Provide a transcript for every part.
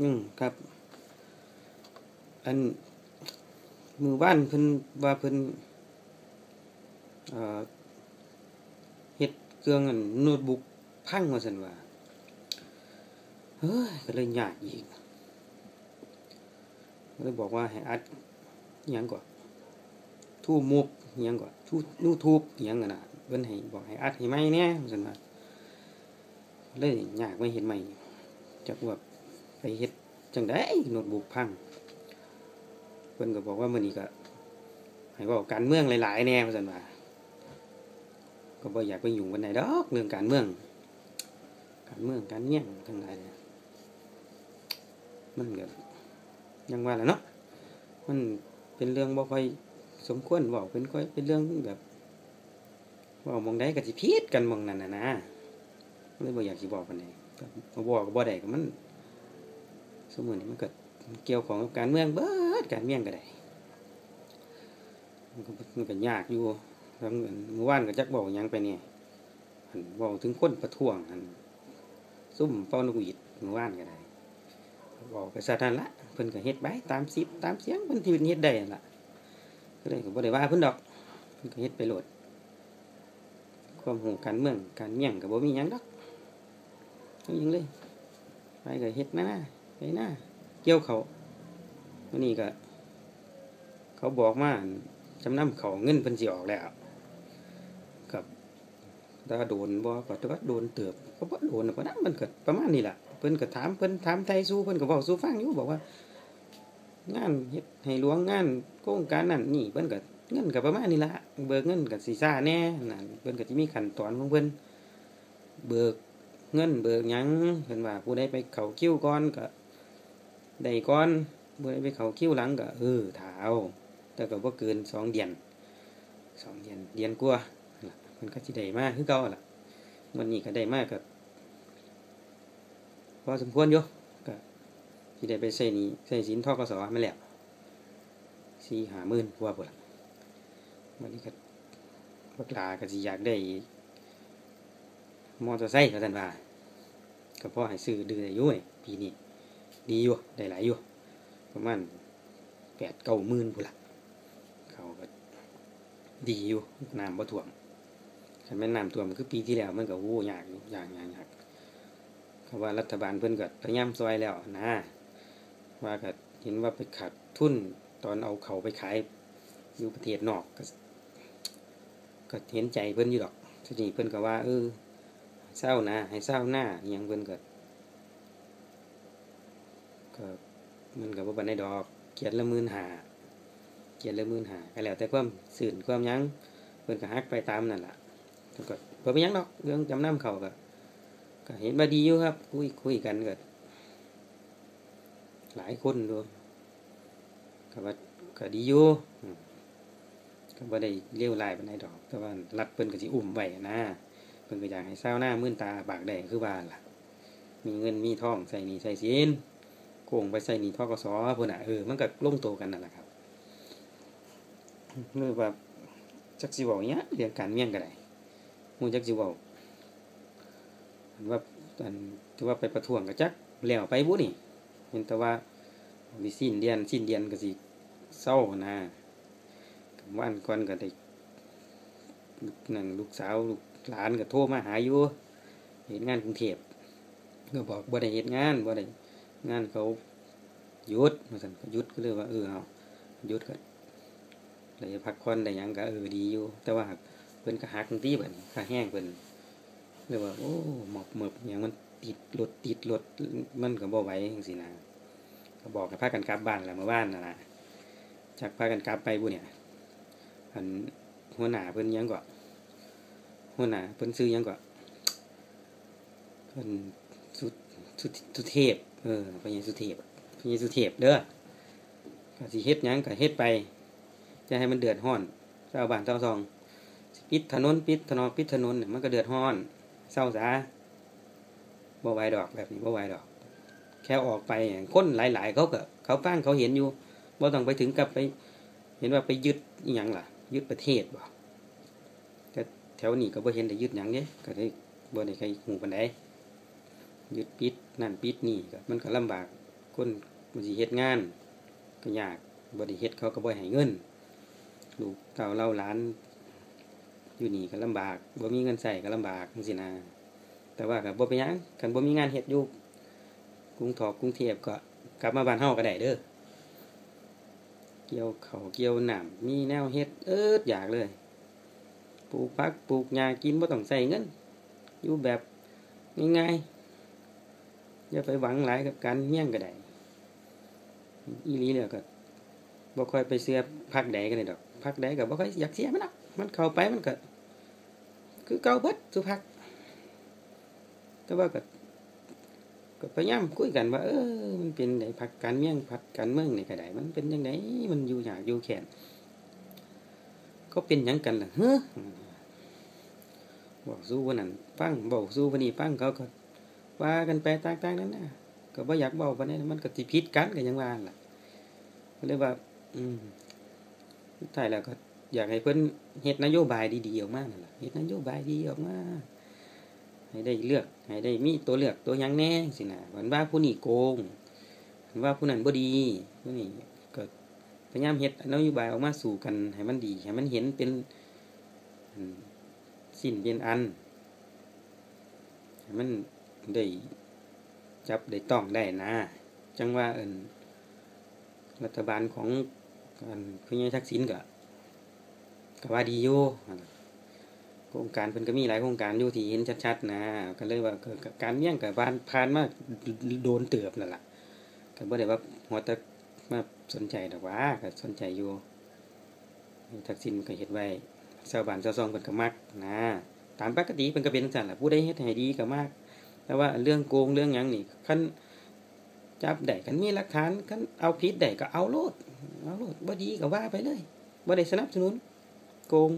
อืมครับ อันมือบ้านเพิ่นว่าเพิ่นเอ่อเฮ็ดเครื่องอันโน้ตบุ๊กพังว่าซั่นว่าเฮ้ยก็เลยยากอีกก็เลยบอกว่าให้อัดยังก่อนทูมุกยังก่อนทูนูทูบยังกันนะเพิ่นให้บอกให้อัดให้ใหม่แหน่ว่าซั่นว่าเลยยากไม่เฮ็ดใหม่จักว่า ไปเฮ็ดจังได๋โน้ตบุ๊กพังเพิ่นก็บอกว่ามื้อนี้ก็ให้เว้าการเมืองหลายๆแน่ว่าซั่นว่าก็บ่อยากไปยุ่งปานใดดอกเรื่องการเมือง การเมืองการเมืองทั้งหลายเนี่ยมันก็ยังว่าแหละเนาะมันเป็นเรื่องบ่ค่อยสมควรเว้าเป็นค่อยเป็นเรื่องแบบเว้ามองใดก็สิผิดกันมองนั้นน่ะนะเลยบ่อยากสิเว้าปานใดก็บ่ก็บ่ได้ก็มัน ซุมื้อนี้มันเก็เกี่ยวของกับการเมืองเบิดการเมืองก็ได้มันก็นยากอยู่แล้วเมื่อวานก็จักบอกยังไปเนี่ยอันเว้าถึงคนประท้วงอันซุ่มเป่านกหวีดเมื่อวานก็ได้บอกไปซะนั่นละเพิ่นก็เฮ็ดไปตามสิบตามเสียงเพิ่นที่เพิ่นเฮ็ดได้ล่ะก็เลยก็บ่ได้ว่าเพิ่นดอกเพิ่นก็เฮ็ดไปโหลด ความรู้การเมืองการเมืองก็บ่มีหยังดอกยังเลยไปก็เฮ็ดมานะ ไปนะเกี่ยวเขาวันนี้ก็ เขาบอกมาจำนำเขาเงินเพิ่นสิออกแล้วกับถ้าโดนบ่ก็ถือว่าโดนเติบก็บ่โดนก็นั้นมันก็ประมาณนี้แหละเพิ่นก็ถามเพิ่นถามไทยสู้เพิ่นก็เว้าสู่ฟังอยู่บอกว่า งานเฮ็ดให้หลวงงานโครงการนั่นนี่เพิ่นก็เงินก็ประมาณนี้ละเบิกเงินก็สิซ่าแน่นั่นเพิ่นก็สิมีขั้นตอนของเพิ่นเบิกเงินเบิกยังเพิ่นว่าผู้ใดไปเขาคิวก่อนก็ ได้ก่อนบ่ได้ไปเขาคิ้วหลังก็เออถ้าแต่ก็บ่เกินสองเดือนสองเดือนเดือนกว่านั่นล่ะมันก็สิได้มากคือเก่าล่ะวันนี้ก็ได้มากก็พอสมควรอยู่ก็สิได้ไปใช้หนี้ใช้สินทอกสมาแล้ว4-5หามื่นกว่าพุ่ล่ะวันนี้ก็บักลาก็สิอยากได้มอเตอร์ไซค์ว่าซั่นว่าก็พอให้ซื้อดื้อได้อยู่ปีนี้ ดีอยู่ได้หลายอยู่ประมาณแปดเก้าหมื่นพุ่นละเขาก็ดีอยู่น้ำบ่ท่วมคันแม่น้ำท่วมคือปีที่แล้วมันก็โอ้ยากอยู่ยากยากยากเขาะว่ารัฐบาลเพิ่นก็พยายามซอยแล้วนะว่าก็เห็นว่าไปขาดทุนตอนเอาเขาไปขายอยู่ประเทศนอกก็ก็เห็นใจเพิ่นอยู่ดอกทีนี้เพิ่นก็ว่าเออเศร้านะให้เศร้าหน้าอหยังเพิ่นก็ ก็มันก็บ่ปานใดดอกเกียรละมื่นหาเกียรละมื่นหาก็แล้วแต่ความสื่นความยั้งเพิ่นก็ฮักไปตามนั่นล่ะแล้วก็บ่เป็นหยังดอกเรื่องจำนำเขาก็ก็เห็นว่าดีอยู่ครับ คุยคุยกันก็หลายคนดูก็ว่าก็ดีอยู่ก็บ่ได้เลวร้ายปานใดดอก แต่ว่ารัฐเพิ่นก็สิอุ้มไว้นะเพิ่นก็อยากให้ชาวนามื่นตาปากแดงคือว่านล่ะ มีเงินมีทองใส่หนี้ใส่สิน โกงไปใส่หนีทกสพุ่นน่ะเออมันก็ลงตัวกันนั่นแหละครับหรือว่าจักสิเว้าหยังเรื่องการเมืองก็ได้ฮู้จักสิเว้อันว่าอันที่ว่าไปประท้วงก็จักแล้วไปบุนี่เห็นแต่ว่ามีสิ้นเดือนสิ้นเดือนก็สิเศร้านะวันก่อนก็ได้นั่นลูกสาวลูกหลานก็โทรมาหาอยู่เห็นงานกรุงเทพก็บอกบ่ได้เฮ็ดงานบ่ได้ งานเขาหยุดมาสั่นหยุดก็เลยว่าเออเอาหยุดก็ได้พักผ่อนได้ยังก็เออดีอยู่ แต่ว่าเพิ่นก็หักทังที่บันี้ค่าแห้งเพิ่นเลยว่าโอ้หมอบหมอบหยังมันติดรถติดรถมันก็บ่ไหวจังซี่นะก็บอกให้พากันกลับบ้านแล้วเมื่อวานน่ะนะจักพากันกลับไปบุเนี่ยอันหัวหน้าเพิ่นยังก็หัวหน้าเพิ่นซื้อยังก็เพิ่นสุดสุสุเทพ เออพญาสุเทพพญาสุเทพเด้อก็สิเฮ็ดหยังก็เฮ็ดไป จะให้มันเดือดร้อนชาบ้านชาซองสิปิดถนนปิดถนนปิดถนนเนี่ยมันก็เดือดร้อน เศร้าซะบ่ไหวดอกแบบนี้บ่ไหวดอก แค่ออกไปย่างคนหลาย ๆ เขาก็เขาฟังเขาเห็นอยู่บ่ต้องไปถึงกับไป เห็นว่าไปยึดอหยังล่ะ ยึดประเทศบ่แต่แถวนี้ก็บ่เห็นได้ยึดยังเด้ก็ได้บ่ได้ใครฮู้ปานใด ยึดปิดนั่นปิดนี่ก็มันก็ลำบากคนมันสิเฮ็ดงานก็ยากบ่ได้เฮ็ดเขาก็บ่ให้เงินลูกเต้าเล่าหลานอยู่นี่ก็ลำบากบ่มีเงินใช้ก็ลำบากจังซี่นะแต่ว่าก็บ่เป็นหยังคันบ่มีงานเฮ็ดอยู่กรุงทอกกรุงเทพก็กลับมาบ้านเฮาก็ได้เด้อเกี่ยวเขาเกี่ยวหน้ำมีแนวเฮ็ดเอิดอยากเลยปลูกผักปลูกหญ้ากินบ่ต้องใช้เงินอยู่แบบง่ายๆ อย่าไปหวังหลายกับการเมี่ยงก็ได้อีลีแล้วก็บ่ค่อยไปเสียพักใดก็ได้ดอกพักใดก็บ่ค่อยอยากเสียมันดอกมันเข้าไปมันก็คือเก่าเบิดสุพักแต่ว่าก็ก็พยายามคุยกันว่าเออมันเป็นไดพักการเมืองพักการเมืองนี่ก็ได้มันเป็นจังไดมันอยู่ยากอยู่แค้นเขาเป็นยังกันล่ะเฮ้อบอกสู้วันนั้นฟังบอกสู้วันนี้ฟังเขาก็ ว่ากันไปต่างๆนั้นนะก็บ่อยากเว้าปานนั้มันก็สิผิดกันก็ยังว่าล่ะก็เลยว่า อืมสุดท้ายแล้วก็อยากให้เพิ่นเฮ็ดนโยบายดีๆออกมานั่นล่ะเฮ็ดนโยบายดีออกมาให้ได้เลือกให้ได้มีตัวเลือกตัวยังแน่จังซี่นะวันว่าผู้นี้โกงวันว่าผู้นั้นบ่ดีผู้นี้ก็พยายามเฮ็ดนโยบายออกมาสู่กันให้มันดีให้มันเห็นเป็นสิ้นเป็นอันให้มัน ได้จับได้ต้องได้นะ จังว่าเอินรัฐบาลของอันผู้ใหญ่ทักษิณก็ก็ว่าดีอยู่โครงการเพิ่นก็มีหลายโครงการอยู่ที่เห็นชัดๆนะก็เลยว่าการเมืองก็ผ่านผ่านมาโดนเติบนั่นล่ะก็บ่ได้ว่าหัวตะมาสนใจดอกว่าก็สนใจอยู่ทักษิณก็เฮ็ดไว้ชาวบ้านชาวซองเพิ่นก็มักนะ ตามปกติเพิ่นก็เป็นจังซั่นล่ะผู้ใดเฮ็ดให้ดีก็มัก แต่ว่าเรื่องโกงเรื่องหยังนี่คันจับได้คันมีหลักฐานคันเอาผิดได้ก็เอาโลดเอาโลดบ่ดีก็ว่าไปเลยบ่ได้สนับสนุน โกง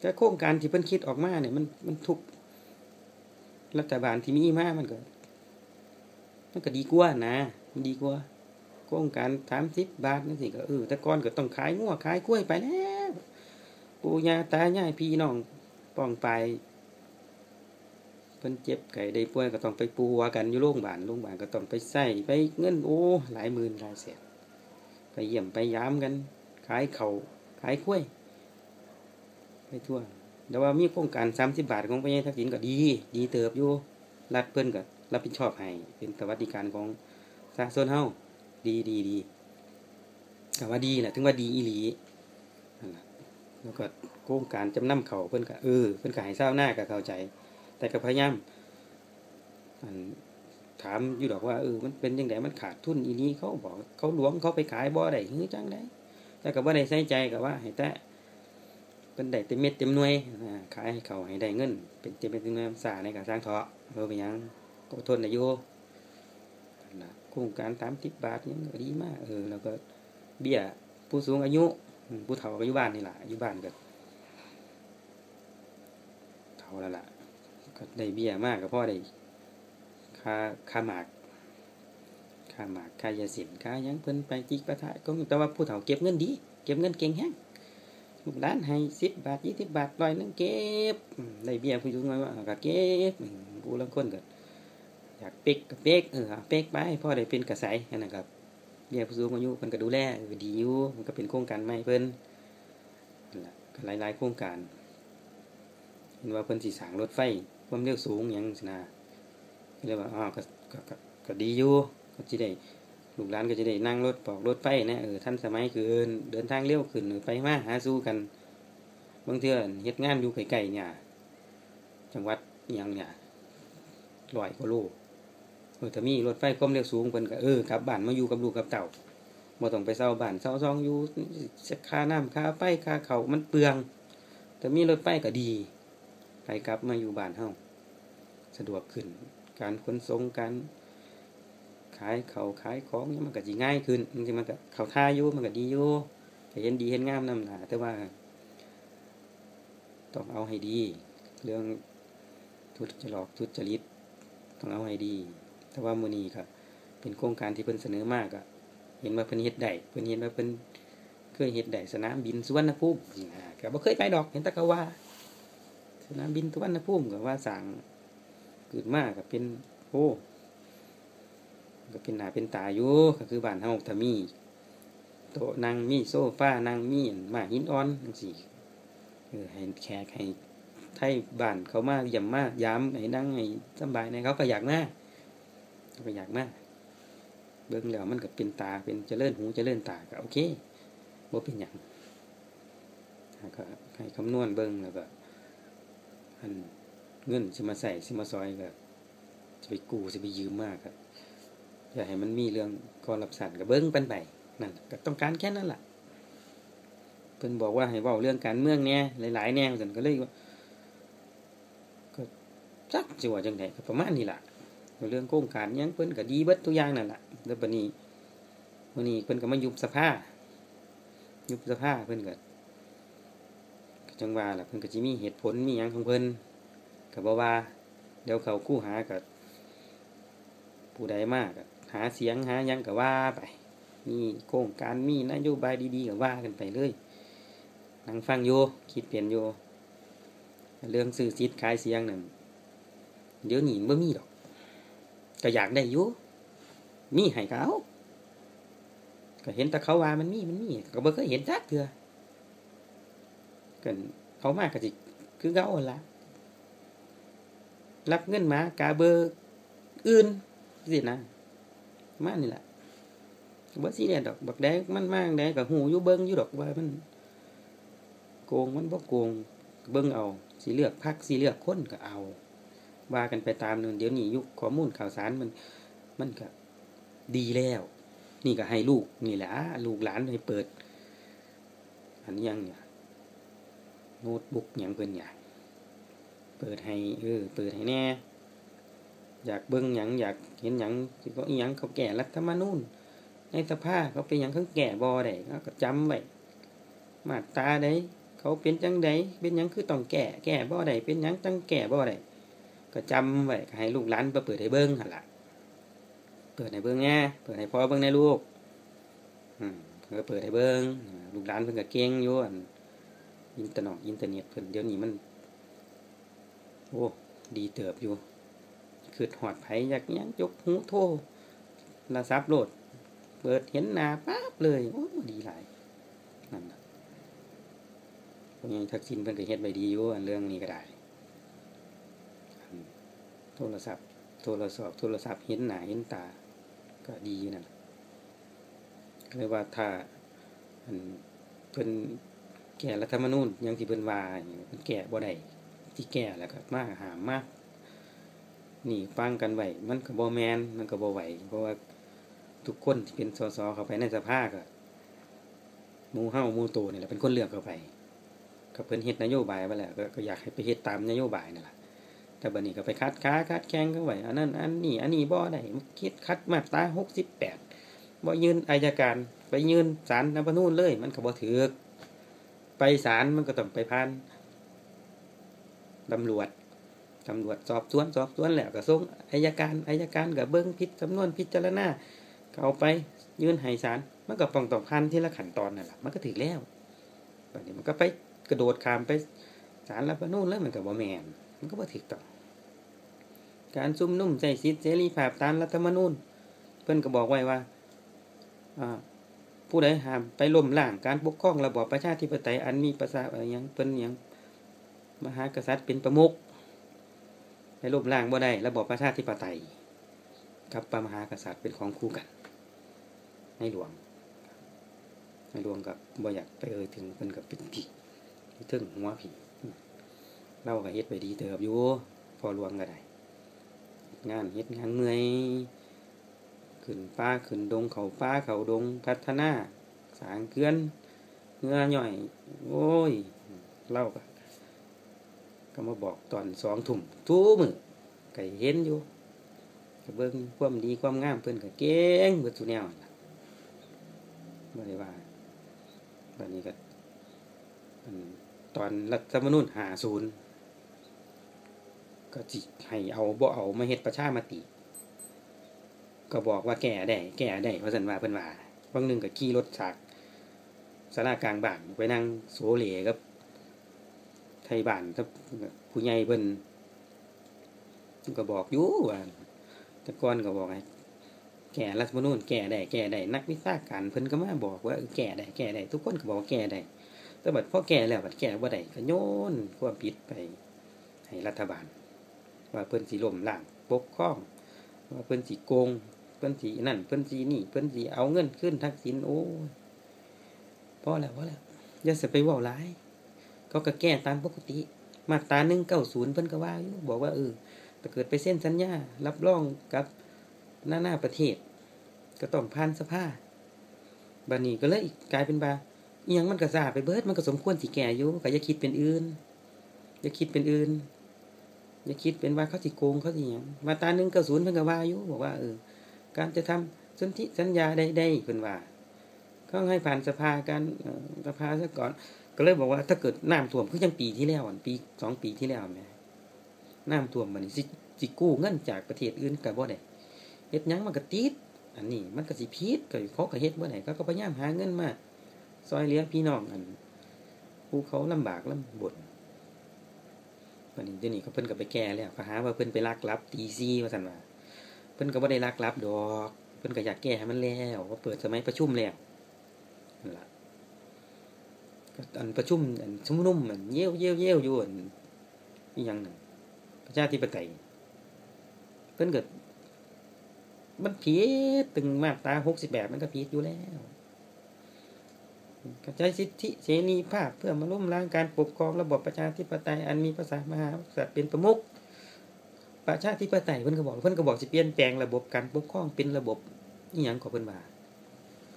แต่โครงการที่เพิ่นคิดออกมาเนี่ยมันมันทุกรัฐบาลที่มีมามันก็ มันก็ดีกว่านะมันดีกว่าโครงการ30บบาทจังซี่ก็เออแต่ก่อนก็ต้องขายงัวขายกล้วยไปแล้วปู่ย่าตายายพี่น้องป้องไป เพิ่นเจ็บไข้ได้ป่วยก็ต้องไปปัวกันอยู่โรงพยาบาลโรงพยาบาลก็ต้องไปใช้ไปเงินโอ้หลายหมื่นหลายแสนไปเยี่ยมไปยามกัน ขายเขาวขายกล้วยไปทั่วแต่ว่ามีโครงการ30บาทของพระยาทักษิณก็ดี ดีเติบอยู่รัฐเพิ่นก็รับผิดชอบให้เป็นสวัสดิการของสาธารณชนเฮาดีดีดีก็ว่าดีแหละถึงว่าดีอีหลีแล้วก็โครงการจำนำเขาเพิ่นก็เออเพิ่นก็ให้าวนาก็เข้าใจ แต่ก็พยายามถามอยู่ดอกว่าเออมันเป็นจังไดมันขาดทุนอีนี้เขาบอกเขาหลวงเขาไปขายบ่อได้หือจังไดแต่ก็บ่ได้ใส่ใจก็ว่าให้แต่เพิ่นได้เต็มเม็ดเต็มหน่วยขายให้เขาให้ได้เงิน เป็นเต็มเม็ดเต็มหน่วยสาในการสร้างเถาะเออเป็นยังก็ทนได้ยู่นั่นล่ะโครงการ30บาทนี่ดีมากเออแล้วก็เบี้ยผู้สูงอายุผู้เฒ่าก็อยู่บ้านนี่แหละอายู่บ้านก็เฒ่าแล้วล่ะ ได้เบี้ยมากก็พอได้ค่าค่าหมากค่าหมากค่ายาสินค่ายังเพิ่นไปจิกประทะก็แต่ว่าผู้เฒ่าเก็บเงินดี เก็บเงินเก่งแฮงลูกหลานให้10บบาท20บบาทร้อยนึงเก็บได้เบี้ยผู้สูงอายุก็เก็บผู้ลางคนก็อยากเป๊กก็เป๊กเออเป๊กไปพ่อได้เป็นกระไสนั่นนะครับเบี้ยผู้สูงอายุเพิ่นก็ดูแลดีอยู่มันก็เป็นโครงการใหม่เพิ่นนั่นล่ะก็หลายๆโครงการเห็นว่าเพิ่นสิสร้างรถไฟ ความเร็วสูงหยังสินะก็เลยว่าอ้าก็ก็ก็ดีอยู่ก็สิได้ลูกหลานก็จะได้นั่งรถปอกรถไฟนะเออทันสมัยคือเดินทางเร็วขึ้นหรือไปมาหาสู่กันบางเทื่อเฮ็ดงานอยู่ไกลๆเนี่ยจังหวัดยังเนี่ยร้อยกว่าโลเออถ้ามีรถไฟความเร็วสูงเพิ่นก็เออกลับบ้านมาอยู่กับลูกกับเต่าบ่ต้องไปเซาบ้านเซาซองอยู่สียค่าน้ำค่าไฟค่าเขามันเปลือง แต่มีรถไฟก็ดีไปกลับมาอยู่บ้านเฮา สะดวกขึ้น การขนส่งการขายเขาขายของเนี่ยมันก็สิง่ายขึ้นจริงมันก็เขาท่าอยู่มันก็ดีอยู่ก็เห็นดีเห็นงามนำหนาแต่ว่า ต้องเอาให้ดี เรื่องทุจริตทุจริตต้องเอาให้ดี แต่ว่ามื้อนี้ก็เป็นโครงการที่เพิ่นเสนอมากอะเห็นว่าเพิ่นเฮ็ดได้เพิ่นเห็นว่าเพิ่นเคยเฮ็ดได้สนามบินสุวรรณภูมิอ่าก็บ่เคยไปดอกเห็นต่เขาว่า สนามบินสุวรรณภูมิก็ว่าสร้างขึ้นมาก็เป็นโอ้ก็เป็นหน้าเป็นตาอยู่ก็คือบ้านเฮาถ้ามีโต๊ะนั่งมีโซฟานั่งมีอันหมากหินอ่อนจังซี่เออให้แขกให้ไทยบ้านเขามาเยี่ยมมายามให้นั่งให้สบายในเขาก็อยากมาเขาก็อยากมาเบิ่งแล้วมันก็เป็นตาเป็นเจริญหูเจริญตาก็โอเคบ่เป็นหยังก็ให้คำนวณเบิ่งแล้วก็อัน เงินสิมาใส่สิมาซอยก็จะไปกู้สิไปยืมมากครับอย่าให้มันมีเรื่องคอร์รัปชันก็เบิ่งปันไปนั่นก็ต้องการแค่นั้นแหละเพิ่นบอกว่าให้เว้าเรื่องการเมืองแหน่ยหลายๆแนวซั่นก็เลยว่าก็จักสิวจังไดก็ประมาณนี้ล่ะเรื่องโครงการยังเพิ่นก็ดีเบิดทุกอย่างนั่นแหละแล้วบัดนี้มื้อนี้เพิ่นก็มายุบสภายุบสภาเพิ่นก็ก็จังว่าล่ะเพิ่นก็สิมีเหตุผลมีหยังของเพิ่น ก็บ่ว่า เดี๋ยวเขาคู่หากับผู้ใดมากก็หาเสียงหายังก็ว่าไป มีโครงการมีนโยบายดีๆก็ว่ากันไปเลยนั่งฟังโยคิดเปลี่ยนโยเรื่องซื้อสิทธิ์ขายเสียงนั่นเดี๋ยวหนี้บ่มีดอกก็อยากได้อยู่มีให้เอาก็เห็นแต่เขาว่ามันมีมันมีก็บ่เคยเห็นจักเทื่อกันเขามากก็สิคือเก่าละ รับเงินมากาเบอร์อื่นสินะมานี่แหละบ่ซีเรียดอกบักแดงมันมากแดงก็หูอยู่เบิ่งอยู่ดอกว่ามัน โกงมันบ่โกงเบิ่งเอาสิเลือกพักสิเลือกคนก็เอาว่ากันไปตามนึงเดี๋ยวนี้ยุคข้อมูลข่าวสารมัน มันก็ดีแล้ว นี่ก็ให้ลูกนี่แหละลูกหลานให้เปิด อันนี้ยังเนี่ยโน้ตบุ๊กหยังเพิ่นอยาก เปิดให้เออเปิดให้แน่อยากเบิ่งหยังอยากเห็นหยังสิก็อีหยังเขาแก่รัฐธรรมนูญในสภาเขาเป็นหยังเขาแก่บ่ได้เขาก็จำไว้มาตาใดเขาเป็นจังใดเป็นหยังคือต้องแก่แก่บ่ได้เป็นหยังจังแก่บ่ได้ก็จำไว้ให้ลูกหลานไปเปิดให้เบิ่งหั่นล่ะเปิดให้เบิ่งแน่เปิดให้พ่อเบิ่งในลูกอืมเพิ่นก็เปิดให้เบิ่งลูกหลานเพิ่นก็เก่งอยู่อั่นอินเทอร์เน็ตอินเทอร์เน็ตเพิ่นเดี๋ยวนี้มัน โอ้ ดีเติบอยู่คือหอดไผอยากยังยกหูโทรโทรศัพท์โหลด เปิดเห็นหน้าปั๊บเลยโอ้ดีหลายนั่นนะพวกยังทักษิณเพิ่นก็เฮ็ดไว้ดีอยู่อันเรื่องนี้ก็ได้โทรศัพท์ โทรศัพท์โทรศัพท์เห็นหน้าเห็นตา ก็ดีนั่นเลยว่าถ้าอันเพิ่นแก้รัฐธรรมนูญอยังที่เพิ่นว่าเพิ่นแก้บ่ได้ ที่แก่แล้วก็มาหามมานี่ฟังกันไหวมันก็บ่แมนมันก็บ่ไหวเพราะว่าทุกคนที่เป็นสสเข้าไปในสภาก็มูเฮ้ามูโตนี่แหละเป็นคนเลือกเข้าไปก็เพิ่นเฮ็ดนโยบายไว้แล้วก็อยากให้ไปเฮ็ดตามนโยบายนั่นล่ะแต่บัดนี้ก็ไปคัดค้าคัดแข่งกันไว้อันนั้นอันนี้อันนี้บ่ได้คิดคัดมาตรา68บ่ยืนอายการ ไปยืนศาลรัฐธรรมนูญเลย มันก็บ่ถูกไปศาลมันก็ต้องไปผ่าน ตำรวจตำรวจสอบสวนสอบสวนแล้วก็ส่งอายการอายการก็เบิ่งพิจสำนวนพิจารณาเอาไปยื่นให้ศาลมันก็ต้องต้องผ่านที่ละขั้นตอนนั่นแหละมันก็ถึงแล้วบัดนี้มันก็ไปกระโดดข้ามไปศาลรัฐธรรมนูญเลยมันก็บ่แมนมันก็บ่ถูกต้อการชุมนุ่มใช้สิทธิเสรีภาพตามรัฐธรรมนูญเพิ่อนก็บอกไว้ว่าผู้ใดห้ามไปล้มล้างการปกครองระบอบประชาธิปไตยอันมีประชาอะไรยังเพิ่นยัง มหากษัตริย์เป็นประมุขไปลบล้างบ่ได้ระบอบประชาธิปไตย กับพระมหากษัตริย์เป็นของคู่กัน ในหลวง ในหลวงกับบ่อยากไปเอ่ยถึงเพิ่นกับเป็นผีถึงหัวผีเราก็เฮ็ดไปดีเติบอยู่พอหลวงก็ได้ งานเฮ็ดงานเมื่อยขึ้นป้าขึ้นดงเขาป้าเขาดงพัฒนา สางเกือนเงือหน่อย โอ้ยเล่าก็ ก็มาบอกตอนสองทุ่มทุกมือก็เห็นอยู่ก็เบิ่งความดีความงามเพิ่อนก็เก่งเบิดทุแนวบ่ได้ว่าบัดนี้ก็อันตอนรัฐธรรมนูญ50ก็สิให้เอาบ่เอามาเฮ็ดประชามติ ก็บอกว่าแก้ได้ แก้ได้ว่าซั่นว่าเพิ่นว่าบางหนึงก็ขี่รถจากศาลากลางบ้านไปนั่งโซเลกับ ไทยบ้านกับผู้ใหญ่เพิ่นก็บอกอยู่ว่าต่ก่อนก็บอกให้แก้รัฐมนูญแก้ได้แก้ได้นักวิชาการเพิ่นก็มาบอกว่าแก้ได้แก้ได้ทุกคนก็บอกแก้ได้แต่บัดพอแก้แล้วบัดแก้บ่ได้ก็โยนความผิดไปให้รัฐบาล ว่าเพิ่นสิล้มล้างปกครอง ว่าเพิ่นสิโกง เพิ่นสินั่น เพิ่นสินี่ เพิ่นสิเอาเงินขึ้นทักษิณโอ้พอแล้วพอแล้วอย่าสิไปว้าหลาย เขาก็แก้ตามปกติ มาตรา190เพิ่นก็ว่าอยู่บอกว่าเออถ้าเกิดไปเซ็นสัญญา รับรองกับหน้าหน้าประเทศ ก็ต้องผ่านสภาบัดนี้ก็เลยกลายเป็นบาเอียงมันก็ซาไปเบิดมันก็สมควรสิแก่อยู่ก็อย่าคิดเป็นอื่น อย่าคิดเป็นอื่น อย่าคิดเป็นว่าเขาสิโกงเขาสิหยังมาตรา190เพิ่นก็ว่าอยู่บอกว่าเออ การจะทำสนธิสัญญาใดๆเพิ่นว่าเขาให้ผ่านสภาการสภาซะก่อน ก็เลยบอกว่าถ้าเกิดน้ำท่วมคือจังปีที่แล้วอะปีสองปีที่แล้วแหม่น้ำท่วมบันสิสิกู้เงินจากประเทศอื่นก็บ่ได้เฮ็ดยังมันก็ติดอันนี้มันก็สิผิดก็เขาก็เฮ็ดบ่ได้ก็พยายามหาเงินมาซอยเหลือพี่น้องอันผู้เขาลำบากลำบนบัดนี้เดี๋ยวนี้ก็เพิ่นก็ไปแก้แล้วก็หาว่าเพิ่นไปลักลับตีซีว่าซั่นว่าเพิ่นก็บ่ได้ลักลับดอก เพิ่นก็อยากแก้ให้มันแล้วว่าเปิดสมัยประชุมแล้ว อันประชุมอันชุมนุมอันเยี่ยวเยี่ยวเยี่ยวอยู่อันอีหยังนั่นประชาธิปไตยเพิ่นก็มันผิดตึงมาตรา68มันก็ผิดอยู่แล้วกระจายสิทธิเสรีภาพเพื่อมาล้มล้างการปกครองระบบประชาธิปไตยอันมีพระมหากษัตริย์เป็นประมุขประชาธิปไตยเพิ่นก็บอกเพิ่นก็บอกสิเปลี่ยนแปลงระบบการปกครองเป็นระบบอีหยังของเพิ่นว่า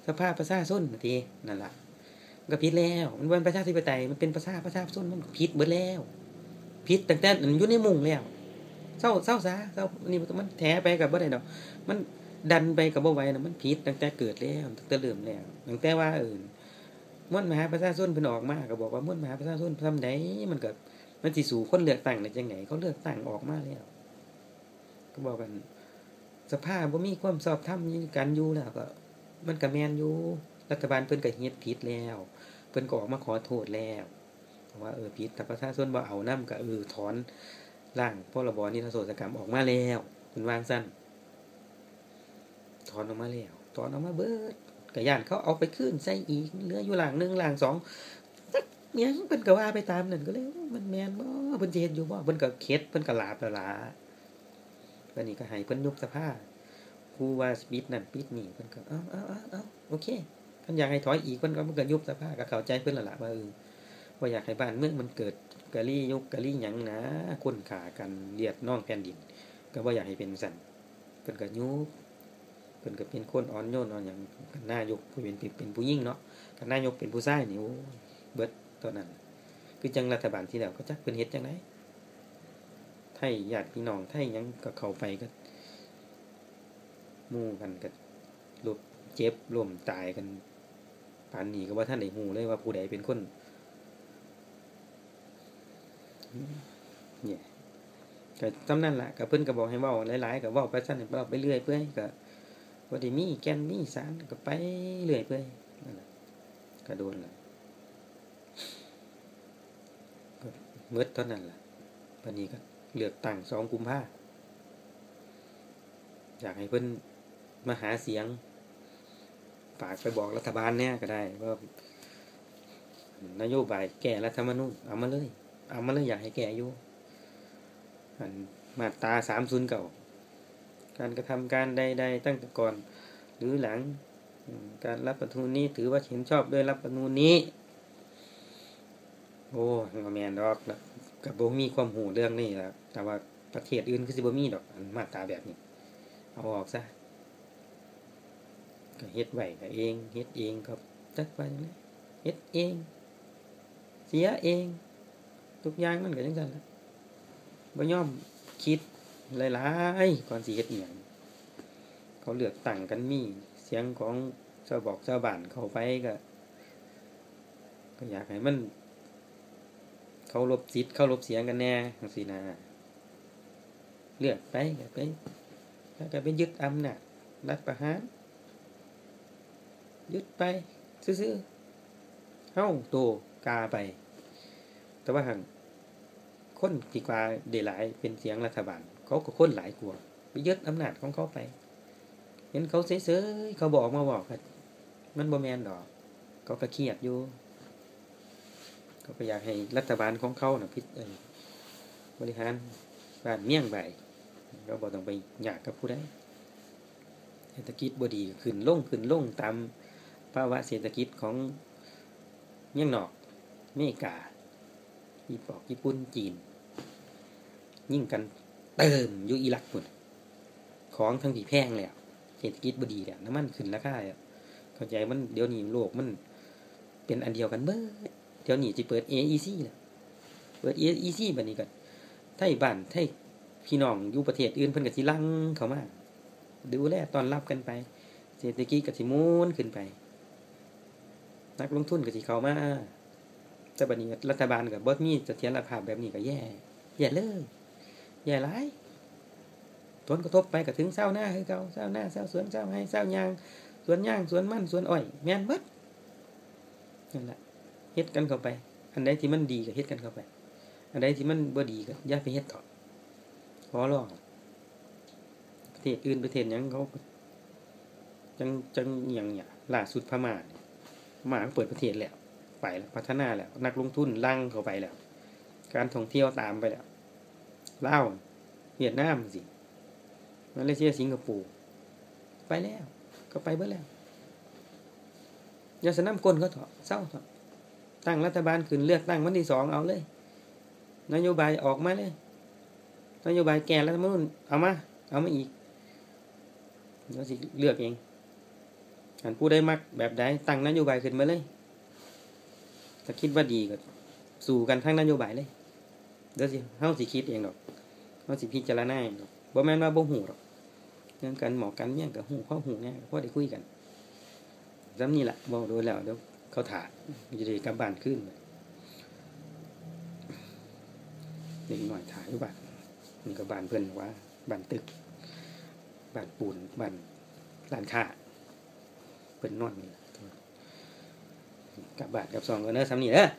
สภาพประชาชนน่ะตินั่นแหละ ก็ผิดแล้ว มันเป็นประชาธิปไตยมันเป็นประชาประชาชนมันผิดเบิดแล้วผิดตั้งแต่อันอยู่ในมุงแล้วเศร้าเศร้าซะเศร้านี่มันแถไปกับบ่ได้ดอก มันดันไปกับบ่ไหวนะมันผิดตั้งแต่เกิดแล้วตั้งแต่เริ่มแล้วตั้งแต่ว่าเออมวลมหาประชาชนเพิ่นออกมาก็บอกว่ามวลมหาประชาชนทำไดมันก็มันสิสู่คนเลือกตั้งได้จังไดเขาเลือกตั้งออกมาแล้ว ก็บอกกัน สภาพบ่มีความชอบธรรมในการอยู่แล้วก็ มันก็แมนอยู่รัฐบาลเพิ่นก็เฮ็ดผิดแล้ว พิ่นก็ออกมาขอโทษแล้ว ว่าเออผิดแต่ประชาชนบ่เอาน้ำก็เออถอนร่างพรบนิรโทษกรรมออกมาแล้วเพิ่นวางซั่นถอนออกมาแล้วถอนออกมาเบิดก็ย่านเขาเอาไปคืนใส่อีกเหลืออยู่หลัง1หลัง2สักหยังเพิ่นก็ว่าไปตามนั่นก็เลยมันแมนบ่เพิ่นเฮ็ดอยู่บ่เพิ่นก็เข็ดเพิ่นก็ลาบแล้วล่ะวันนี้ก็ให้เพิ่นยุบสภาครูว่าปิดนั่นปิดนี่เพิ่นก็เอาเอ้าเอ้าเอ้าโอเค เพิ่นอยากให้ถอยอีกเพิ่นก็มันก็ยุบสภาก็เข้าใจเพิ่นล้วล่ะว่าเออว่าอยากให้บ้านเมืองมันเกิดกะลี่ยุคกะลี่หยังนะคนขากันเลียดน้องแผ่นดิน ก็บ่าอยากให้เป็นสันเพิ่นก็ยุบเพิ่นก็เป็นคนอ่อนโยนอ่อนหยังกันนายกผู้เป็นเป็นผู้หญิงเนาะกันนายกเป็นผู้ชายนี่โอ้เบิดตอนนั้น คือจังรัฐบาลที่แล้วก็จักเพิ่นเฮ็ดจังไดไทยญาติพี่น้องไทยยังก็เข้าไปก็มู่กันก็ลบเจ็บล้มตายกัน ปานนี้ก็ว่าท่านได้ฮู้เลยว่าผู้ใดเป็นคนเนี่ยก็จำนั่นล่ะก็เพิ่นก็บอกให้เว้าหลายๆก็เว้าไปซั่นเว้าไปเรื่อยเปื่อยก็บ่ได้มีแกนมีสารก็ไปเรื่อยเปื่อยนั่นล่ะก็โดนละก็หมดเท่านั้นล่ะบัดนี้ก็เลือกตั้งสองกุมภาอยากให้เพิ่อนมาหาเสียง ฝากไปบอกรัฐบาลเนี่ยก็ได้ว่านโยบายแก้รัฐธรรมนูญเอามาเลย เอามาเลยอยากให้แก้อยู่อันมาตราสามศูนย์เก่า การกระทำการใดๆตั้งแต่ก่อน หรือหลังการรับประทุนนี้ถือว่าเห็นชอบด้วยรับประทุนนี้ โอ้บ่แมนดอกนะก็บ่มีความรู้เรื่องนี้ล่ะแต่ว่าประเทศอื่นคือสิบ่มีดอกอันมาตราแบบนี้ เอาออกซะ ก็เฮ็ดไหว้ก็เองเฮ็ดเองก็จักว่าจังไดเฮ็ดเอง เสียเอง ทุกอย่างมันก็จังซั่นล่ะบ่ยอมคิดหลายๆก่อนสิเฮ็ดอิหยังเขาเลือกตั้งกันมีเสียงของชาวบอกชาวบ้านเข้าไปก็ ก็อยากให้มัน เขารบสิทธิ์เขารบเสียงกันแน่จังซี่นะเลือกไปก็ไปแล้วก็ไปยึดอำนาจรัฐประหาร ยึดไป ซื่อๆเฮาโตกาไป แต่ว่าหังคนที่กว่าได้หลายเป็นเสียงรัฐบาล เขาก็คนหลายกว่าไปยึดอำนาจของเขาไป เห็นเขาเฉยๆเขาบอกมาบอกกันมันบ่แมนดอก เขาก็เครียดอยู่เขาก็อยากให้รัฐบาลของเขาน่ะพิจเอ่อบริหารบ้านเมี่ยงไปเราบ่ต้องไปอยากกับผู้ใดเศรษฐกิจบ่ดีขึ้นลงขึ้นลงตาม ภาวะเศรษฐกิจของเมี่ยงนอกเมกาญี่ปุ่นญี่ปุ่นจีน ยิ่งกันเติมยู่อิรักพุ่นของทั้งผีแพงแล้วเศรษฐกิจบดีแล้วน้ำมันขึ้นราคาแล้วเข้าใจมันเดี๋ยวนี้โลกมันเป็นอันเดียวกันเบิดเดี๋ยวนี้สิเปิด AEC แล้วเปิด AEC บัดนี้ก็ไทยบ้านไทยพี่น้องอยู่ประเทศอื่นเพิ่นก็สิลังเขามาดูแลตอนรับกันไป เศรษฐกิจก็สิมุนขึ้นไป นักลงทุนก็สิเข้ามาแต่บัดนี้รัฐบาลก็บ่มีเสถียรภาพแบบนี้ก็แย่ แย่เลยแย่หลายผลกระทบไปก็ถึงเศร้าหน้าคือเก่าเศร้าหน้าเศร้าสวนเศร้าให้เศร้ายางสวนย่างสวนมันสวนอ้อย แม่นบดนั่นแหละเฮ็ดกันเข้าไป อันใดที่มันดีก็เฮ็ดกันเข้าไป อันใดที่มันบ่ดีก็อย่าไปเฮ็ดต่อขอร้องประเทศอื่นประเทศยังเขาจังจังอย่างเนี่ยล่าสุดพม่าเนี่ย มาเปิดประเทศแล้วไปแล้วพัฒนาแล้วนักลงทุนลั่งเข้าไปแล้ว การท่องเที่ยวตามไปแล้วลาวเวียดนามสิมาเลเซียสิงคโปร์ไปแล้ว ก็ไปเบิดแล้วอย่าสนำกลเขาเถอะเศร้าเถอะตั้งรัฐบาลขึ้นเลือกตั้งวันที่สองเอาเลย นโยบายออกมาเลย นโยบายแก่รัฐธรรมนูญเอามา เอามาอีกแล้วสิเลือกเอง อันผู้ได้มักแบบใดตั้งนโยบายขึ้นมาเลยถ้าคิดว่าดีก็สู่กันทั้งนโยบายเลยเดี๋ยวสิเฮาสิคิดเองดอกเฮาสิพิจารณาเองดอกบ่แม่นว่าบ่ฮู้ดอกเรื่องกันหมอกันเนี่ยกับฮู้ข้อฮู้เนี่ยพอได้คุยกันจำนี่แหละบอกโดยแล้วเดี๋ยวเขาถาจะได้กลับบ้านขึ้นเด็กหน่อยถ่ายอยู่บ้านมันก็บานเพิ่นว่าบานตึกบานปูนบานร้านค้า เพิ่นนอนนี่กลับบ้านกลับซองกันเนอะสำนีเนอะ